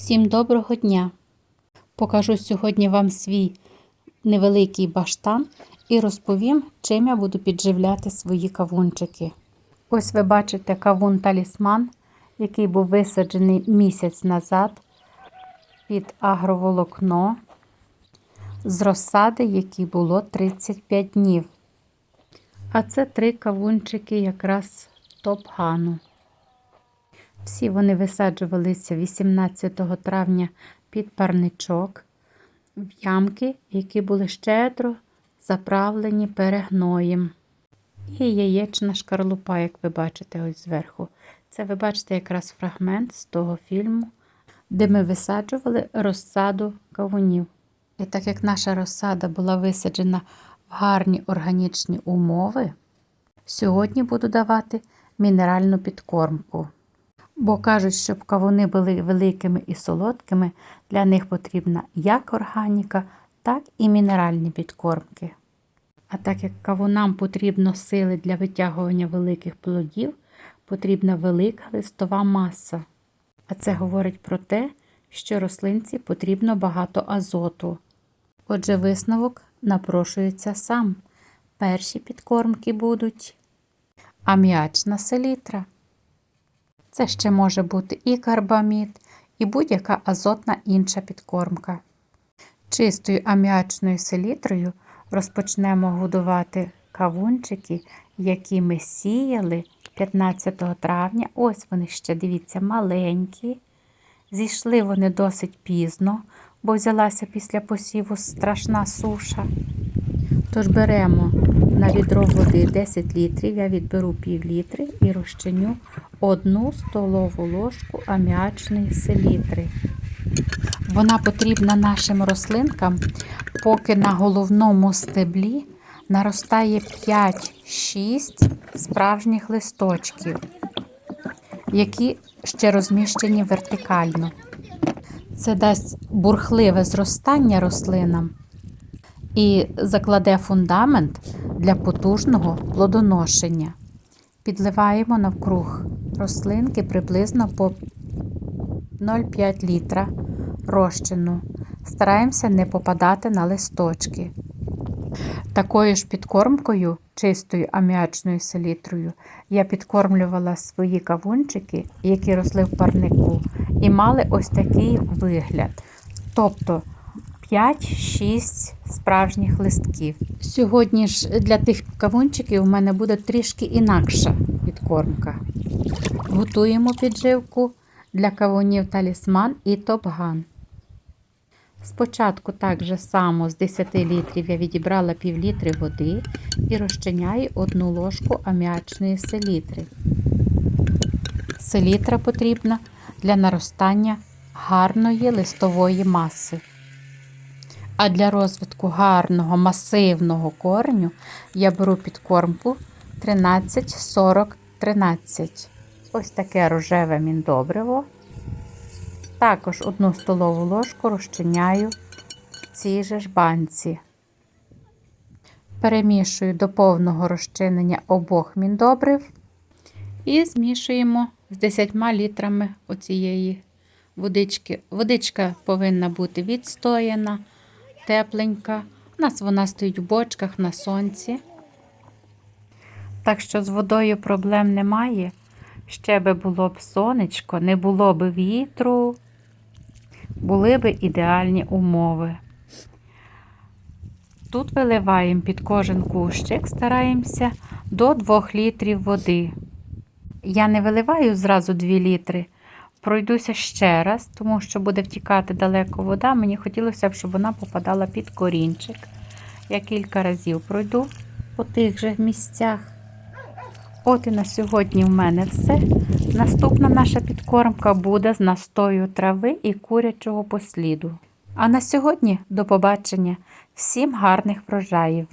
Всім доброго дня! Покажу сьогодні вам свій невеликий баштан і розповім, чим я буду підживляти свої кавунчики. Ось ви бачите кавун талісман, який був висаджений місяць назад під агроволокно з розсади, якій було 35 днів. А це три кавунчики якраз топ-гану. Всі вони висаджувалися 18 травня під парничок в ямки, які були щедро заправлені перегноєм. І яєчна шкарлупа, як ви бачите, ось зверху. Це ви бачите якраз фрагмент з того фільму, де ми висаджували розсаду кавунів. І так як наша розсада була висаджена в гарні органічні умови, сьогодні буду давати мінеральну підкормку. Бо кажуть, щоб кавуни були великими і солодкими, для них потрібна як органіка, так і мінеральні підкормки. А так як кавунам потрібно сили для витягування великих плодів, потрібна велика листова маса. А це говорить про те, що рослинці потрібно багато азоту. Отже, висновок напрошується сам. Перші підкормки будуть аміачна селітра. Це ще може бути і карбамід, і будь-яка азотна інша підкормка. Чистою аміачною селітрою розпочнемо годувати кавунчики, які ми сіяли 15 травня. Ось вони ще, дивіться, маленькі. Зійшли вони досить пізно, бо взялася після посіву страшна суша. Тож беремо на відро води 10 літрів, я відберу пів літри і розчиню 1 столову ложку аміачної селітри. Вона потрібна нашим рослинкам, поки на головному стеблі наростає 5-6 справжніх листочків, які ще розміщені вертикально. Це дасть бурхливе зростання рослинам і закладе фундамент для потужного плодоношення. Підливаємо навкруг рослинки приблизно по 0,5 літра розчину. Стараємося не попадати на листочки. Такою ж підкормкою, чистою аміачною селітрою, я підкормлювала свої кавунчики, які росли в парнику, і мали ось такий вигляд. Тобто 5-6 справжніх листків. Сьогодні ж для тих кавунчиків у мене буде трішки інакша підкормка. Готуємо підживку для кавунів талісман і топган. Спочатку так же само з 10 літрів я відібрала пів літри води і розчиняю одну ложку аміачної селітри. Селітра потрібна для наростання гарної листової маси. А для розвитку гарного масивного кореню я беру підкормку 13-40-13. Ось таке рожеве міндобриво. Також одну столову ложку розчиняю в цій же ж банці. Перемішую до повного розчинення обох міндобрив і змішуємо з 10 літрами оцієї водички. Водичка повинна бути відстояна, тепленька. У нас вона стоїть в бочках на сонці. Так що з водою проблем немає. Ще би було б сонечко, не було б вітру, були б ідеальні умови. Тут виливаємо під кожен кущик, стараємося до 2 літрів води. Я не виливаю зразу 2 літри, пройдуся ще раз, тому що буде втікати далеко вода. Мені хотілося б, щоб вона попадала під корінчик. Я кілька разів пройду по тих же місцях. От і на сьогодні в мене все. Наступна наша підкормка буде з настою трави і курячого посліду. А на сьогодні до побачення. Всім гарних врожаїв!